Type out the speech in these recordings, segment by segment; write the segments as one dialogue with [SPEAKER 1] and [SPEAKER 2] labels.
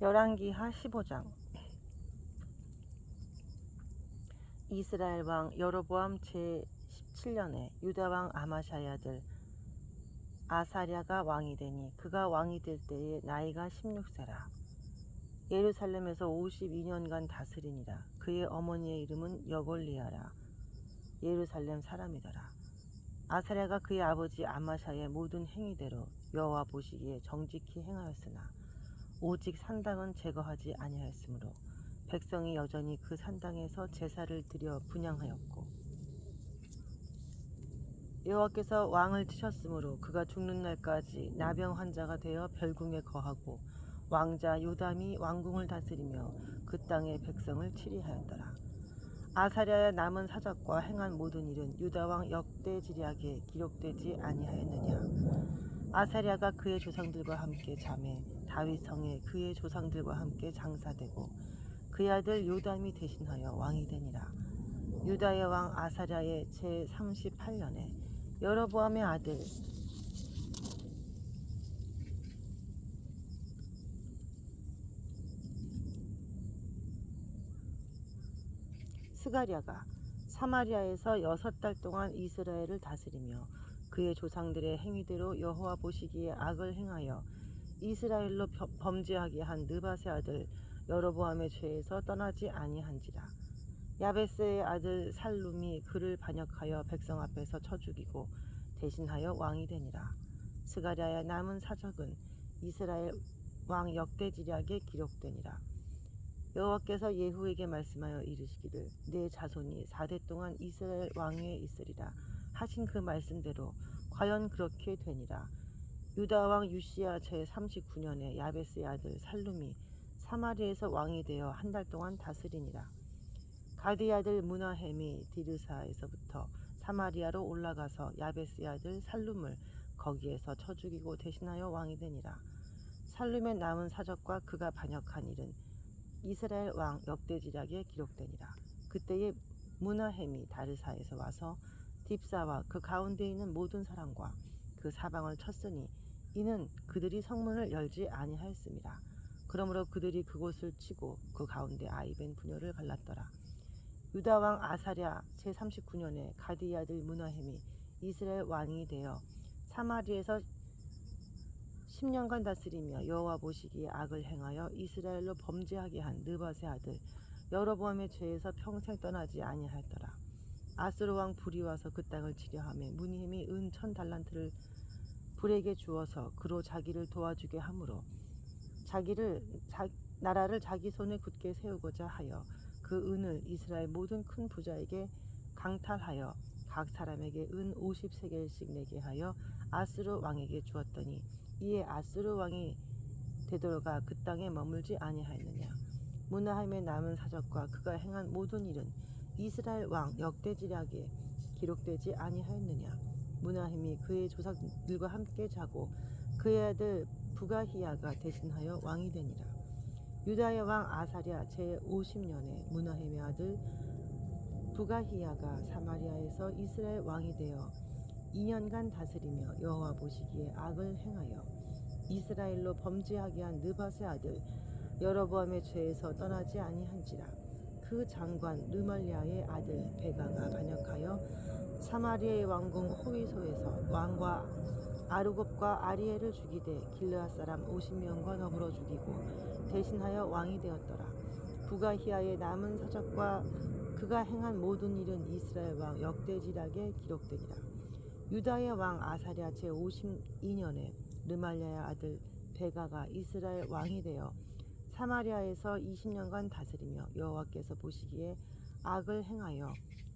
[SPEAKER 1] 열왕기하 15장. 이스라엘 왕 여로보암 제 17년에 유다 왕 아마샤의 아들 아사랴가 왕이 되니 그가 왕이 될 때에 나이가 16세라. 예루살렘에서 52년간 다스리니라. 그의 어머니의 이름은 여골리아라. 예루살렘 사람이더라. 아사랴가 그의 아버지 아마샤의 모든 행위대로 여호와 보시기에 정직히 행하였으나 오직 산당은 제거하지 아니하였으므로 백성이 여전히 그 산당에서 제사를 드려 분양하였고 여호와께서 왕을 치셨으므로 그가 죽는 날까지 나병 환자가 되어 별궁에 거하고 왕자 요담이 왕궁을 다스리며 그 땅의 백성을 치리하였더라. 아사랴의 남은 사적과 행한 모든 일은 유다 왕 역대지략에 기록되지 아니하였느냐. 아사랴가 그의 조상들과 함께 잠에 다윗 성에 그의 조상들과 함께 장사되고 그의 아들 요담이 대신하여 왕이 되니라. 유다의 왕 아사랴의 제 38년에 여로보암의 아들 스가랴가 사마리아에서 여섯 달 동안 이스라엘을 다스리며 그의 조상들의 행위대로 여호와 보시기에 악을 행하여 이스라엘로 벼- 범죄하게 한 느바세 아들 여로보암의 죄에서 떠나지 아니한지라. 야베스의 아들 살룸이 그를 반역하여 백성 앞에서 쳐 죽이고 대신하여 왕이 되니라. 스가랴의 남은 사적은 이스라엘 왕 역대지략에 기록되니라. 여호와께서 예후에게 말씀하여 이르시기를 내 자손이 사대 동안 이스라엘 왕위에 있으리라 하신 그 말씀대로 과연 그렇게 되니라 유다 왕 유시야 제 39년에 야베스의 아들 살룸이 사마리에서 왕이 되어 한 달 동안 다스리니라 가디 아들 무나햄이 디르사에서부터 사마리아로 올라가서 야베스의 아들 살룸을 거기에서 쳐 죽이고 대신하여 왕이 되니라 살룸의 남은 사적과 그가 반역한 일은 이스라엘 왕 역대지략에 기록되니라. 그때에 무나햄이 다르사에서 와서 딥사와 그 가운데 있는 모든 사람과 그 사방을 쳤으니 이는 그들이 성문을 열지 아니하였습니다. 그러므로 그들이 그곳을 치고 그 가운데 아이벤 부녀를 갈랐더라. 유다 왕 아사랴 제 39년에 가디 아들 무나햄이 이스라엘 왕이 되어 사마리에서 10년간 다스리며 여호와 보시기에 악을 행하여 이스라엘로 범죄하게 한 느바세 아들 여로보암의 죄에서 평생 떠나지 아니하였더라. 아스로 왕 불이 와서 그 땅을 치려하며 무니햄이 은천 달란트를 불에게 주어서 그로 자기를 도와주게 하므로 자기를 자, 나라를 자기 손에 굳게 세우고자 하여 그 은을 이스라엘 모든 큰 부자에게 강탈하여 각 사람에게 은 50세겔씩 내게 하여 아스로 왕에게 주었더니 이에 아스루 왕이 되돌아가 그 땅에 머물지 아니하였느냐. 무나함의 남은 사적과 그가 행한 모든 일은 이스라엘 왕 역대지략에 기록되지 아니하였느냐 무나함이 그의 조상들과 함께 자고 그의 아들 부가히야가 대신하여 왕이 되니라. 유다의 왕 아사랴 제 50년에 무나함의 아들 부가히야가 사마리아에서 이스라엘 왕이 되어 2년간 다스리며 여호와 보시기에 악을 행하여 이스라엘로 범죄하게 한 느바세 아들 여로보암의 죄에서 떠나지 아니한지라 그 장관 르말리아의 아들 베가가 반역하여 사마리아의 왕궁 호위소에서 왕과 아르곱과 아리엘을 죽이되 길르앗 사람 50명과 더불어 죽이고 대신하여 왕이 되었더라. 부가히아의 남은 사적과 그가 행한 모든 일은 이스라엘 왕 역대지락에 기록되니라. 유다의 왕 아사랴 제 52년에 르말리아의 아들 베가가 이스라엘 왕이 되어 사마리아에서 20년간 다스리며 여호와께서 보시기에 악을 행하여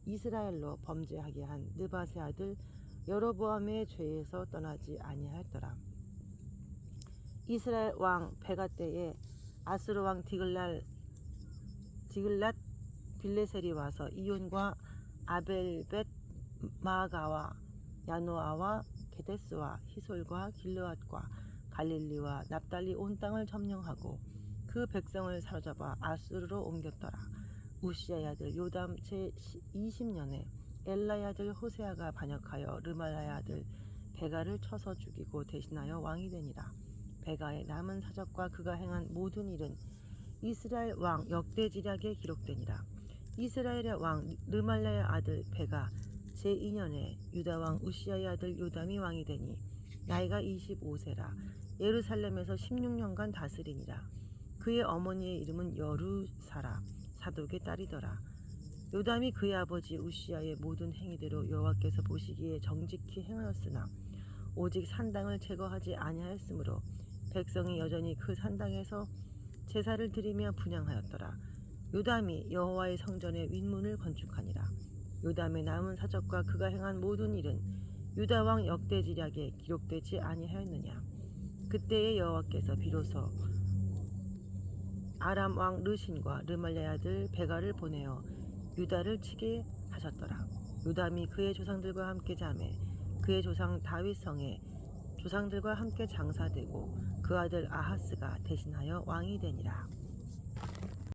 [SPEAKER 1] 이스라엘로 범죄하게 한 느바세 아들 여로보암의 죄에서 떠나지 아니하였더라. 이스라엘 왕 베가 때에 아스루 왕 디글랄 디글랏 빌레셀이 와서 이온과 아벨벳 마가와 야노아와 게데스와 히솔과 길르앗과 갈릴리와 납달리 온 땅을 점령하고 그 백성을 사로잡아 아수르로 옮겼더라. 우시아의 아들 요담 제 20년에 엘라의 아들 호세아가 반역하여 르말라의 아들 베가를 쳐서 죽이고 대신하여 왕이 되니라. 베가의 남은 사적과 그가 행한 모든 일은 이스라엘 왕 역대지략에 기록되니라. 이스라엘의 왕 르말라의 아들 베가 제2년에 유다 왕 우시아의 아들 요담이 왕이 되니 나이가 25세라 예루살렘에서 16년간 다스리니라. 그의 어머니의 이름은 여루사라 사독의 딸이더라. 요담이 그의 아버지 우시아의 모든 행위대로 여호와께서 보시기에 정직히 행하였으나 오직 산당을 제거하지 아니하였으므로 백성이 여전히 그 산당에서 제사를 드리며 분양하였더라. 요담이 여호와의 성전의 윗문을 건축하니라. 요담의 남은 사적과 그가 행한 모든 일은 유다 왕 역대지략에 기록되지 아니하였느냐. 그때의 여호와께서 비로소 아람 왕 르신과 르말레 아들 베가를 보내어 유다를 치게 하셨더라. 요담이 그의 조상들과 함께 자매 그의 조상 다윗 성에 조상들과 함께 장사되고 그 아들 아하스가 대신하여 왕이 되니라.